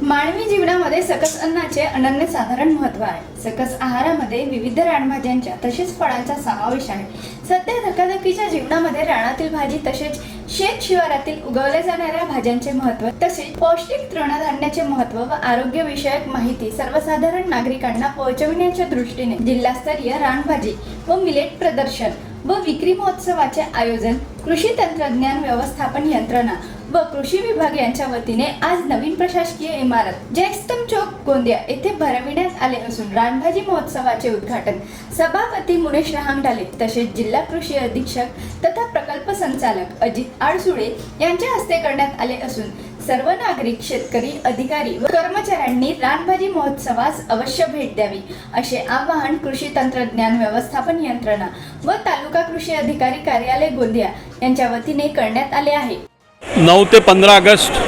मानवी जीवनामध्ये सकस अन्नाचे अनन्य साधारण महत्त्व आहे. सकस आहारामध्ये विविध रानभाज्यांच्या तसेच फळांचा समावेश आहे. सध्या धकाधकीच्या जीवनामध्ये रानातील भाजी तसेच शेत शिवारातील उगवल्या जाणाऱ्या भाज्यांचे महत्त्व तसेच पौष्टिक तृणधान्याचे महत्त्व व आरोग्यविषयक माहिती सर्वसाधारण नागरिकांना पोहोचविण्याच्या दृष्टीने जिल्हास्तरीय रानभाजी व मिलेट प्रदर्शन व विक्री महोत्सवाचे आयोजन कृषी तंत्रज्ञान व्यवस्थापन यंत्रणा व कृषी विभाग यांच्या वतीने आज नवीन प्रशासकीय इमारत जयस्तम चौक गोंदिया येथे भरविण्यात आले असून रानभाजी महोत्सवाचे उद्घाटन सभापती मुनेश रहांगडाले तसेच जिल्हा कृषी अधीक्षक तथा प्रकल्प संचालक अजित आडसुळे यांच्या हस्ते करण्यात आले असून सर्व नागरिक शेतकरी अधिकारी व कर्मचाऱ्यांनी रानभाजी महोत्सवास अवश्य भेट द्यावी असे आवाहन कृषी तंत्रज्ञान व्यवस्थापन यंत्रणा व तालुका कृषी अधिकारी कार्यालय गोंदिया यांच्या वतीने करण्यात आले आहे. नऊ ते पंधरा ऑगस्ट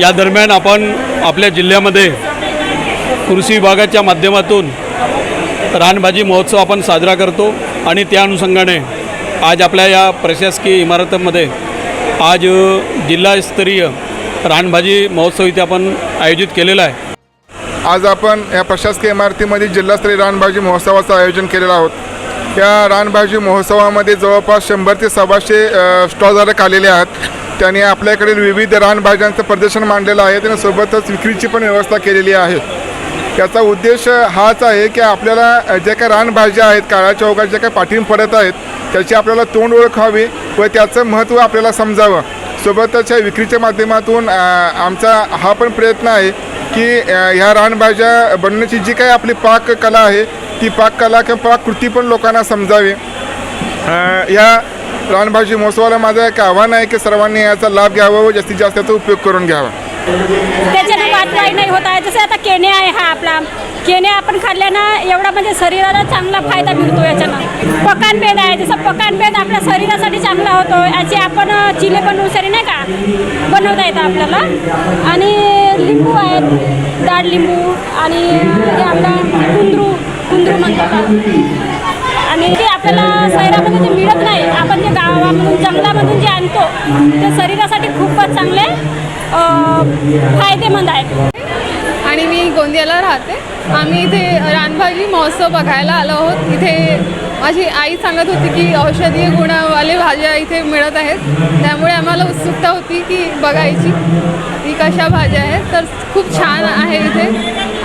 या दरम्यान आपण आपल्या जिल्ह्यामध्ये कृषी विभागाच्या माध्यमातून रानभाजी महोत्सव आपण साजरा करतो आणि त्या अनुषंगाने आज आपल्या या प्रशासकीय इमारतीमध्ये आज जिल्हास्तरीय रानभाजी महोत्सव इथे आपण आयोजित केलेला आहे. आज आपण या प्रशासकीय इमारतीमध्ये जिल्हास्तरीय रानभाजी महोत्सवाचं आयोजन केलेलं आहोत. या रानभाजी महोत्सवामध्ये जवळपास शंभर ते सव्वाशे स्टॉलधारक आलेले आहेत. त्यांनी आपल्याकडील विविध रानभाज्यांचं प्रदर्शन मांडलेलं आहे. त्यांनी सोबतच विक्रीची पण व्यवस्था केलेली आहे. याचा उद्देश हाच आहे की आपल्याला ज्या काही रानभाज्या आहेत काळ्या चौकात ज्या काही पाठीण पडत आहेत त्याची आपल्याला तोंड ओळखावी व त्याचं महत्त्व आपल्याला समजावं. सोबतच या विक्रीच्या माध्यमातून आमचा हा पण प्रयत्न आहे की ह्या रानभाज्या बनण्याची जी काही आपली पाककला आहे ती पाककला किंवा पाककृती पण लोकांना समजावी. या रानभाजी महोत्सवाला माझं एक आव्हान आहे की सर्वांनी याचा लाभ घ्यावा व जास्तीत जास्त याचा उपयोग करून घ्यावा. त्याच्याने नाही होत आहे. जसं केने आहे हा आपला. केने आपण खाल्ल्यानं एवढा म्हणजे शरीराला चांगला फायदा मिळतो याच्यानं. पकानभेद आहे जसं पकानभेद आपल्या शरीरासाठी चांगला होतो याची आपण चिले बनवू शरी नाही का? बनवता येतं आपल्याला. आणि लिंबू आहेत दाड लिंबू आणि आपला कुंदरू कुंदरू म्हणतात आणि ते आपल्याला शहरामध्ये जे मिळत नाही आपण जे गावामधून जंगलामधून जे आणतो ते शरीरासाठी खूपच चांगले फायदेमंद आहेत गोंदियाला राहते. आम्ही इथे रानभाजी महोत्सव बघायला आलो आहोत. इथे माझी आई सांगत होती की औषधीय गुणवाले भाज्या इथे मिळत आहेत. त्यामुळे आम्हाला उत्सुकता होती की बघायची की कशा भाज्या आहेत. तर खूप छान आहे इथे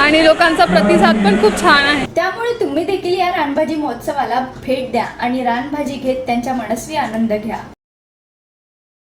आणि लोकांचा प्रतिसाद पण खूप छान आहे. त्यामुळे तुम्ही देखील या रानभाजी महोत्सवाला भेट द्या आणि रानभाजी घेत त्यांच्या मनस्वी आनंद घ्या.